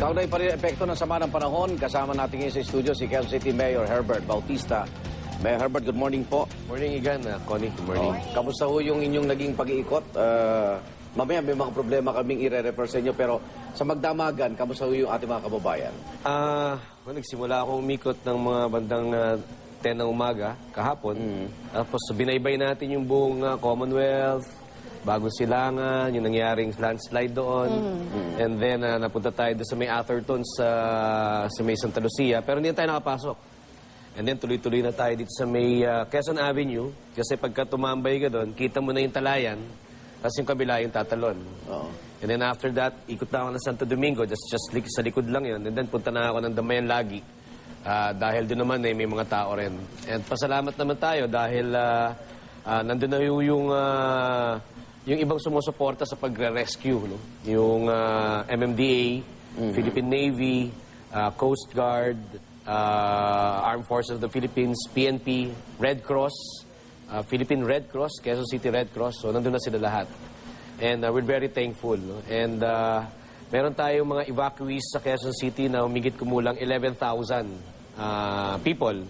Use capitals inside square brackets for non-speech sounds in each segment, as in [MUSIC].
Kaugnay pa rin epekto ng sama ng panahon. Kasama natin ngayon sa studio si Quezon City Mayor Herbert Bautista. Mayor Herbert, good morning po. Morning Igan, uh, Connie, good morning. Oh, kamusta ho yung inyong naging pag-iikot? Ah, mamaya may mga problema kaming ire-refer sa inyo pero sa magdamagan, kamusta ho yung ating mga kababayan? Ah, well, nagsimula ako umikot ng mga bandang uh, 10 ng umaga kahapon. Tapos binaybay natin yung buong uh, Commonwealth, Bagong Silangan, yung nangyaring landslide doon. And then uh, napunta tayo doon sa may Atherton sa, sa may Santa Lucia. Pero hindi na tayo nakapasok. And then tuloy-tuloy na tayo dito sa may uh, Quezon Avenue. Kasi pagka tumambay ka doon, kita mo na yung talayan. Tapos yung kabila yung tatalon. And then after that, ikot na ako ng Santo Domingo, just, just lik- sa likod lang yun. And then punta na ako ng Damayan Lagi. Ah, dahil doon naman eh, may mga tao rin. And pasalamat naman tayo dahil ah, ah, nandun na yung, yung, ah, yung ibang sumusuporta sa pagre-rescue. No? Yung ah, MMDA, Philippine Navy, ah, Coast Guard, ah, Armed Forces of the Philippines, PNP, Red Cross, ah, Philippine Red Cross, Quezon City Red Cross. So nandun na sila lahat. And uh, we're very thankful. No? And uh, meron tayong mga evacuees sa Quezon City na humigit kumulang 11,000 uh, people.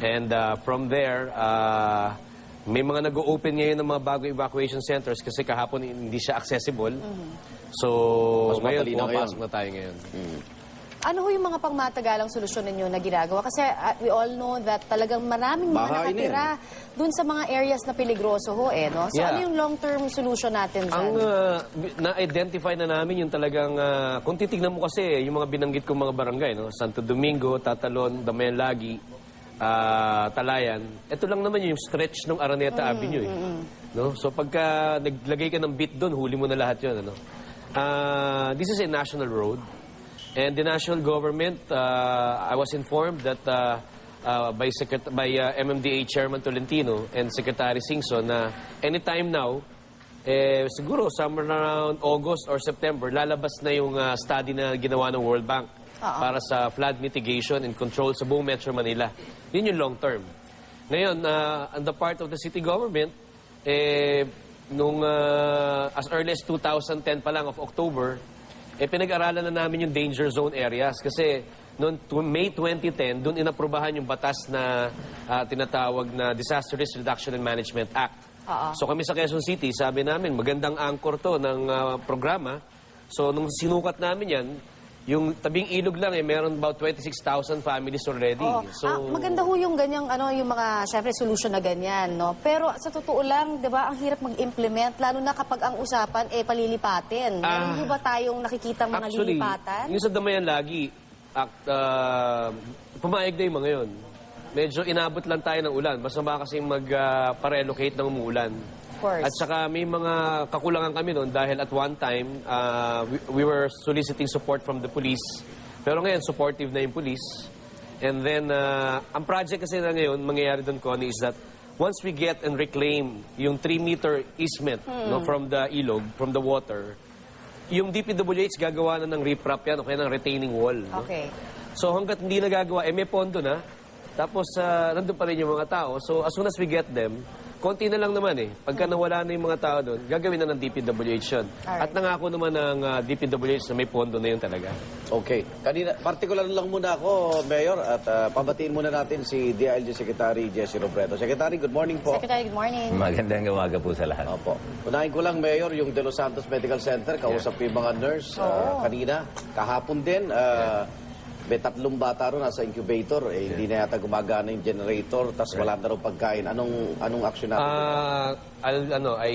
And uh, from there, uh, may mga nag-open ngayon ng mga bagong evacuation centers kasi kahapon hindi siya accessible. So, Mas ngayon, madali na pumapasok ngayon. na tayo ngayon. Ano ho yung mga pangmatagalang solusyon ninyo na ginagawa? Kasi uh, we all know that talagang maraming mga Bahay na nakatira dun sa mga areas na peligroso ho eh, no? So Yeah. ano yung long-term solution natin dyan? Ang uh, bi- na-identify na namin yung talagang, uh, kung titignan mo kasi, eh, yung mga binanggit kong mga barangay, no? Santo Domingo, Tatalon, Damayan Lagi, ah, Talayan, ito lang naman yung stretch ng Araneta Avenue. Eh. No? So pagka naglagay ka ng bit doon, huli mo na lahat yun. Ano? Ah, this is a national road. And the national government, uh, I was informed that uh, uh, by, Secret- by uh, MMDA Chairman Tolentino and Secretary Singson na anytime now, eh, siguro somewhere around August or September, lalabas na yung uh, study na ginawa ng World Bank para sa flood mitigation and control sa buong Metro Manila. Yun yung long term. Ngayon, uh, on the part of the city government, eh, nung uh, as early as 2010 pa lang of October, eh pinag-aralan na namin yung danger zone areas kasi noong tw- May 2010, doon inaprubahan yung batas na ah, tinatawag na Disaster Risk Reduction and Management Act. So kami sa Quezon City, sabi namin, magandang anchor to ng ah, programa. So nung sinukat namin yan, yung tabing ilog lang eh, meron about 26,000 families already. Oo. So, Ah, maganda ho yung ganyang ano yung mga syempre solution na ganyan, no? Pero sa totoo lang, 'di ba, ang hirap mag-implement lalo na kapag ang usapan eh palilipatin. Ah, Meron ho ba tayong nakikita mga Actually, lilipatan? yung sa Damayan lagi, act, ah, pumayag na yung mga yun. Medyo inabot lang tayo ng ulan. Basta ba kasi mag-parelocate ng umuulan. Course. At saka may mga kakulangan kami noon dahil at one time, ah, we, we were soliciting support from the police. Pero ngayon, supportive na yung police. And then, ah, ang project kasi na ngayon, mangyayari doon, Connie, is that once we get and reclaim yung 3-meter easement no, from the ilog, from the water, yung DPWH gagawa na ng riprap yan o kaya ng retaining wall. no? Okay. So hanggat hindi nagagawa, eh may pondo na. Tapos uh, nandun pa rin yung mga tao. So as soon as we get them, konti na lang naman eh. Pagka nawala na yung mga tao doon, gagawin na ng DPWH yun. Alright. At nangako naman ng uh, DPWH na may pondo na yun talaga. Okay. Kanina, particular lang muna ako, Mayor, at ah, pabatiin muna natin si DILG Secretary Jesse Robredo. Secretary, good morning po. Secretary, good morning. Magandang umaga po sa lahat. Opo. Unahin ko lang, Mayor, yung De Los Santos Medical Center. Kausap ko yung mga nurse ah, kanina. Kahapon din, ah, may tatlong bata ron nasa incubator. Eh, Hindi na yata gumagana yung generator, tas wala na rin pagkain. Anong, anong action natin? Ah, I'll, ano, I,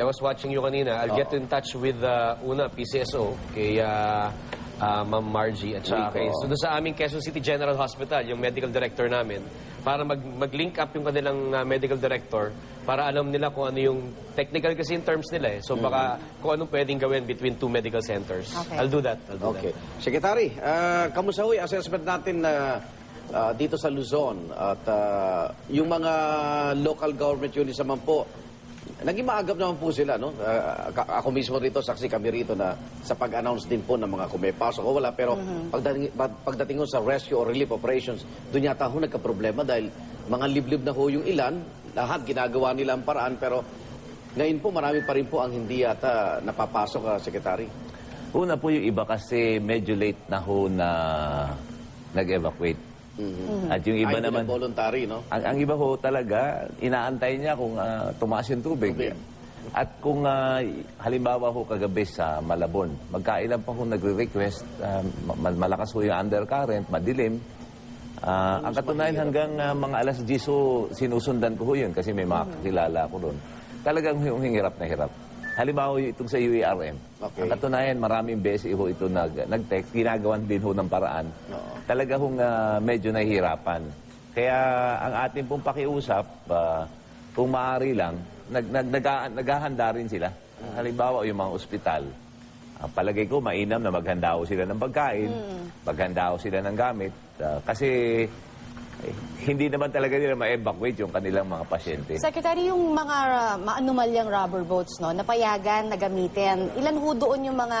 I was watching you kanina. I'll get in touch with uh, una PCSO kay uh, uh, Ma'am Margie at saka kay so, doon sa aming Quezon City General Hospital, yung medical director namin, para mag, mag-link up yung kanilang uh, medical director para alam nila kung ano yung technical kasi yung terms nila eh. So baka kung anong pwedeng gawin between two medical centers. Okay. I'll do that. I'll do Okay. Secretary, ah, kamusta ho yung assessment natin na ah, dito sa Luzon at ah, yung mga local government units naman po, naging maagap naman po sila, no? Ka- ako mismo rito, saksi kami rito na sa pag-announce din po ng mga kung may pasok o wala. Pero pagdating, pag- pagdating ho sa rescue or relief operations, doon yata ho nagka-problema dahil mga liblib na ho yung ilan, lahat ginagawa nila ang paraan, pero ngayon po marami pa rin po ang hindi yata napapasok, ah, Secretary. Una po yung iba kasi medyo late na ho na nag-evacuate. At yung iba Ay, naman, voluntary, no? ang, ang iba ho talaga, inaantay niya kung ah, tumaas yung tubig. Tubig. At kung ah, halimbawa ho kagabi sa Malabon, magkailan pa ho nagre-request, ma- malakas ho yung undercurrent, madilim. Ah, ang katunayan hanggang ah, mga alas 10 ho, sinusundan ko ho yun kasi may mga kakilala ko doon. Talagang yung hirap na hirap. Halimbawa itong sa UARM. Okay. Ang katunayan, maraming beses ho ito nag, nag-text, ginagawan din ho ng paraan. Talaga hong ah, medyo nahihirapan. Kaya ang ating pong pakiusap, ah, kung maaari lang, nag, nag, nag- naghahanda rin sila. Halimbawa, yung mga ospital. Ah, palagay ko, mainam na maghanda ho sila ng pagkain, maghanda ho sila ng gamit. Ah, kasi eh, hindi naman talaga nila ma-evacuate yung kanilang mga pasyente. Secretary, yung mga uh, maanumalyang rubber boats, no, napayagan na gamitin, ilan ho doon yung mga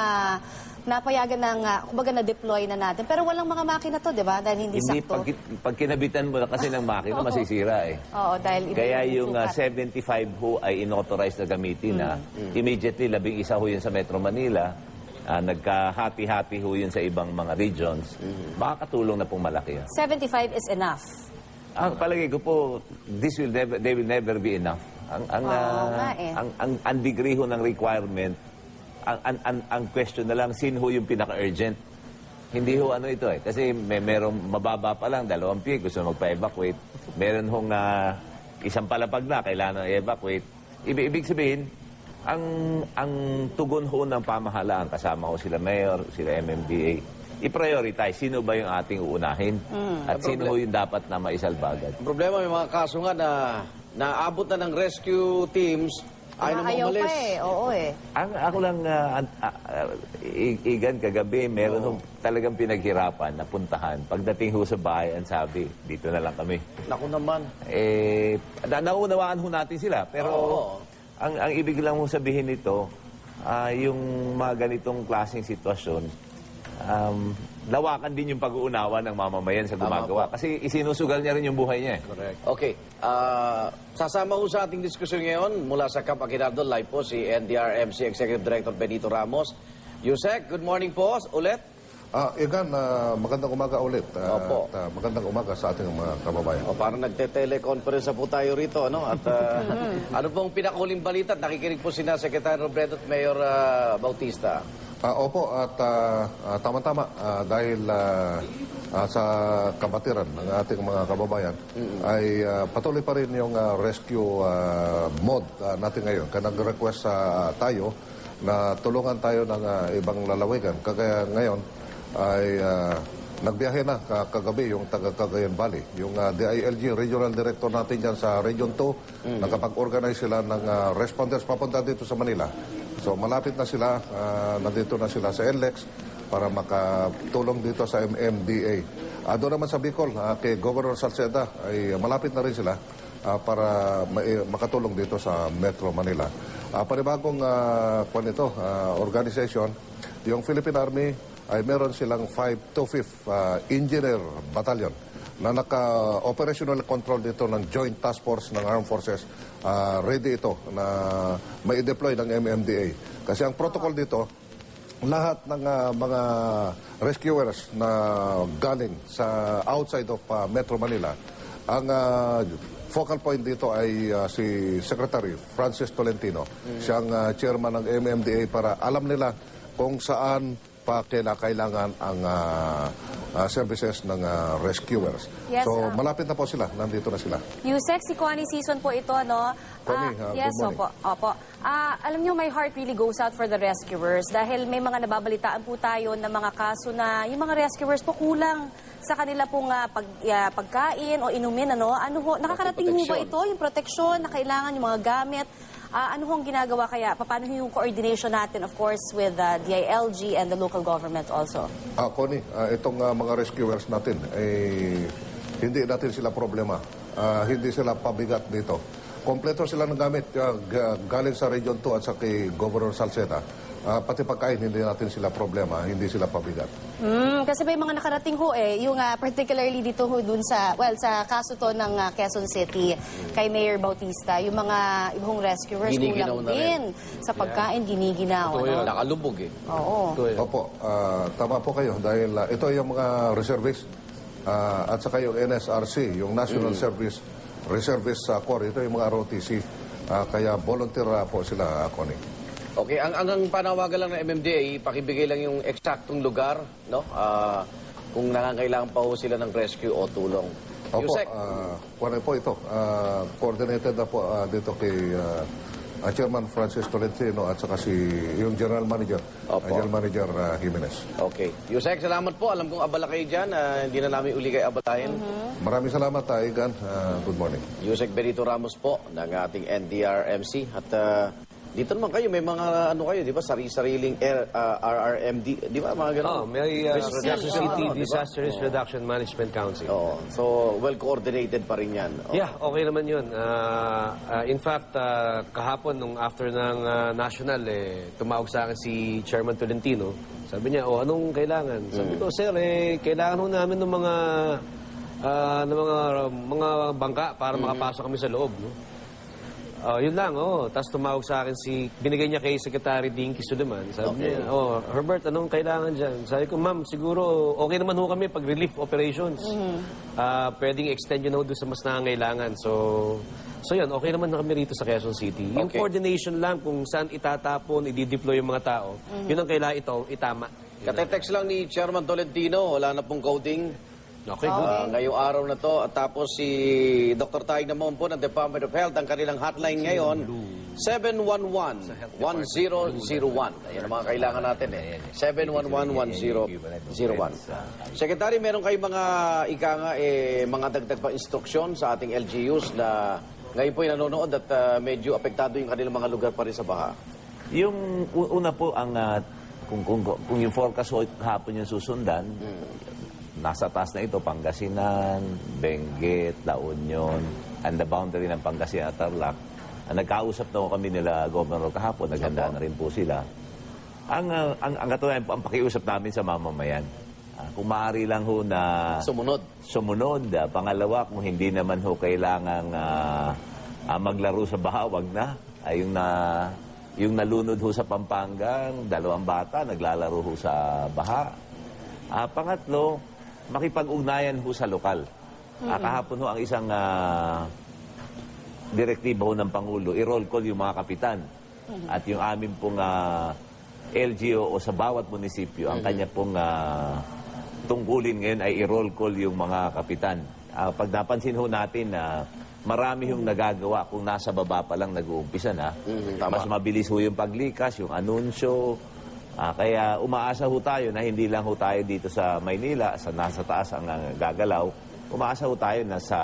napayagan ng, uh, kumbaga na-deploy na natin. Pero walang mga makina to, di ba? Dahil hindi, Hindi, sakto. pag, pag kinabitan mo na kasi ng makina, masisira eh. Oo, dahil iba Kaya yung uh, sukat. 75 ho ay inauthorize na gamitin na immediately labing isa ho yun sa Metro Manila, ah, nagkahati-hati ho yun sa ibang mga regions, makakatulong na pong malaki yun. 75 is enough. Ang palagay ko po, this will never, they will never be enough. Ang, ang, Oo ah, nga eh. ang, ang, ang degree ho ng requirement, ang, ang, ang, ang question na lang, sin ho yung pinaka-urgent. Hindi ho ano ito eh. Kasi may merong mababa pa lang, dalawang pie, gusto magpa-evacuate. Meron hong ah, isang palapag na, kailangan i-evacuate. Ibig, ibig sabihin, ang, ang tugon ho ng pamahalaan, kasama ho sila mayor, sila MMDA, i-prioritize sino ba yung ating uunahin at sino ho yung dapat na maisalbagad. Ang problema, may mga kaso nga na naabot na ng rescue teams, ay na Ayaw pa eh, oo eh. Ang ako lang an- ah, ah, i- igan kagabi, meron hong talagang pinaghirapan na puntahan. Pagdating ho sa bahay, ang sabi, dito na lang kami. Naku naman. Eh, na naunawaan ho natin sila. Pero Oo. Ang, ang ibig lang ho sabihin nito, ah, yung mga ganitong klaseng sitwasyon, um, lawakan din yung pag-uunawa ng mamamayan sa gumagawa. Kasi isinusugal niya rin yung buhay niya. eh. Correct. Okay. ah, sasama ho sa ating diskusyon ngayon mula sa Camp Aguinaldo live po si NDRMC Executive Director Benito Ramos. Yusek, good morning po ulit. Ah, Igan, ah, magandang umaga ulit. Ah, Opo. at, ah, magandang umaga sa ating mga kababayan. O parang nagte-teleconference na po tayo rito, ano? At ah, [LAUGHS] ano pong pinakahuling balita? at Nakikinig po si na Secretary Robredo at Mayor ah, Bautista. Ah, opo, at ah, ah, tama-tama ah, dahil ah, ah, sa kabatiran ng ating mga kababayan ay ah, patuloy pa rin yung ah, rescue ah, mode ah, natin ngayon. Kaya nag-request sa tayo na tulungan tayo ng ah, ibang lalawigan. Kaya ngayon ay ah, nagbiyahe na ka- kagabi yung taga Cagayan Valley. Yung ah, DILG regional director natin dyan sa Region 2, nakapag-organize sila ng ah, responders papunta dito sa Manila. So malapit na sila, ah, nandito na sila sa NLEX para makatulong dito sa MMDA. Ah, doon naman sa Bicol, ah, kay Governor Salceda, ay malapit na rin sila ah, para ma- makatulong dito sa Metro Manila. Ah, panibagong uh, ito, ah, organization, yung Philippine Army ay meron silang 525th ah, Engineer Battalion na naka-operational control dito ng Joint Task Force ng Armed Forces. Ah, ready ito na mai-deploy ng MMDA. Kasi ang protocol dito, lahat ng ah, mga rescuers na galing sa outside of ah, Metro Manila, ang ah, focal point dito ay ah, si Secretary Francis Tolentino. Siyang ah, chairman ng MMDA para alam nila kung saan pa kailangan ang ah, ah, services ng ah, rescuers. Yes, so ah. malapit na po sila, nandito na sila. Yusek, si Connie Season po ito, no? Connie, Ah, ah, yes, good morning. opo. opo. Ah, alam niyo, my heart really goes out for the rescuers dahil may mga nababalitaan po tayo na mga kaso na yung mga rescuers po kulang sa kanila pong ah, pag, ah, pagkain o inumin, ano? Ano ho, nakakarating mo ba ito, yung proteksyon na kailangan, yung mga gamit? Ah, ano hong ginagawa kaya? Paano yung coordination natin, of course, with ah, DILG and the local government also? Ah, Connie, ah, itong ah, mga rescuers natin, eh, hindi natin sila problema. Ah, hindi sila pabigat dito. kompleto sila ng gamit ga- galing sa Region 2 at sa kay Governor Salceda. Ah, pati pagkain, hindi natin sila problema, hindi sila pabigat. Mm, kasi may mga nakarating ho eh, yung ah, particularly dito ho dun sa, well, sa kaso to ng ah, Quezon City, kay Mayor Bautista, yung mga ibang rescuers Giniginaw kulang na rin. din sa pagkain, giniginaw. Totoo ano? yun. Nakalubog eh. Oo. Ito. Opo, ah, tama po kayo dahil ah, ito yung mga reservists ah, at saka yung NSRC, yung National Service Reservist sa Corps, ito yung mga ROTC. Ah, kaya volunteer ah, po sila, uh, Connie. Okay, ang, ang, ang panawagan lang ng MMDA, pakibigay lang yung eksaktong lugar, no? Ah, kung nangangailangan pa ho sila ng rescue o tulong. Opo, Yusek, ah, kuwan po ito. ah, coordinated na po ah, dito kay ah, ah, Chairman Francis Tolentino at saka si yung General Manager, ah, Opo. General Manager ah, Jimenez. okay. Yusek, salamat po. Alam kong abala kayo dyan. Ah, hindi na namin uli kayo abalahin. Maraming salamat, ah, Igan. Ah, good morning. Yusek Benito Ramos po ng ating NDRMC. At ah, dito naman kayo, may mga ano kayo, di ba? Sari-sariling air, ah, RRMD, di ba? Mga ganun. Oh, may uh, ba? Disaster Risk Reduction Management Council. Oo. So, well-coordinated pa rin yan. Oo. Yeah, okay naman yun. Ah, ah, in fact, ah, kahapon, nung after ng ah, national, eh, tumawag sa akin si Chairman Tolentino. Sabi niya, oh, anong kailangan? Sabi ko, sir, eh, kailangan ho namin ng mga ah, ng mga mga bangka para makapasok kami sa loob. No? Oh, yun lang, oh. Tapos tumawag sa akin si, binigay niya kay Secretary Dinky Suleman. Sabi Okay. niya, oh, Herbert, anong kailangan dyan? Sabi ko, ma'am, siguro okay naman ho kami pag relief operations. Ah, pwedeng extend yun ho doon sa mas nangangailangan. So, so yun, okay naman na kami rito sa Quezon City. Yung Okay. coordination lang kung saan itatapon, i-deploy yung mga tao, yun ang kailangan ito, itama. Katetext lang ni Chairman Tolentino, wala na pong coding. Okay, good. Ah, ngayong araw na to. At tapos si Dr. Taig naman po ng Department of Health, ang kanilang hotline ngayon, 711-1001. Ayan ang mga kailangan natin eh. 711-1001. Secretary, meron kayong mga, ika nga, eh, mga dagdag pa instruksyon sa ating LGUs na ngayon po nanonood at ah, medyo apektado yung kanilang mga lugar pa rin sa baha. Yung u- una po ang ah, kung, kung, kung yung forecast ko hapon yung susundan, nasa taas na ito, Pangasinan, Benguet, La Union, and the boundary ng Pangasinan at Tarlac. Ah, nagkausap na kami nila Governor kahapon, naghanda na rin po sila. Ang, ah, ang, ang katunayan po, ang pakiusap namin sa mamamayan, ah, kung maaari lang ho na Sumunod. sumunod. Ah, pangalawa, kung hindi naman ho kailangang ah, ah, maglaro sa baha, wag na. Ay, yung, na, yung nalunod ho sa Pampangang, dalawang bata, naglalaro ho sa baha. Ah, pangatlo, makipag-ugnayan ho sa lokal. Ah, kahapon ho ang isang ah, direktiba ho ng Pangulo, i-roll call yung mga kapitan. At yung amin pong ah, LGO o sa bawat munisipyo, ang kanya pong ah, tungkulin ngayon ay i-roll call yung mga kapitan. Ah, pag napansin ho natin na marami yung nagagawa kung nasa baba pa lang nag-uumpisa na, Mhm, tama. mas mabilis ho yung paglikas, yung anunsyo. Ah, kaya umaasa ho tayo na hindi lang ho tayo dito sa Maynila, sa nasa taas ang gagalaw. Umaasa ho tayo na sa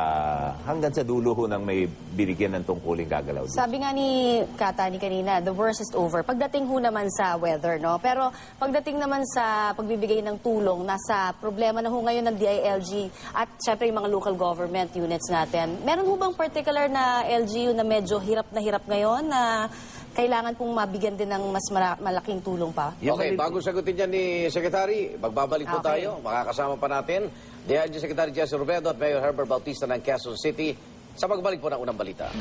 hanggang sa dulo ho nang may binigyan ng tungkuling gagalaw. dito. Sabi nga ni Katani kanina, the worst is over. Pagdating ho naman sa weather, no? Pero pagdating naman sa pagbibigay ng tulong, nasa problema na ho ngayon ng DILG at syempre yung mga local government units natin. Meron ho bang particular na LGU na medyo hirap na hirap ngayon na kailangan pong mabigyan din ng mas mara- malaking tulong pa? Okay, kanil- bago sagutin yan ni Secretary, magbabalik po Okay. tayo. Makakasama pa natin DILG Secretary Jesse Robredo at Mayor Herbert Bautista ng Quezon City sa pagbalik po ng unang balita.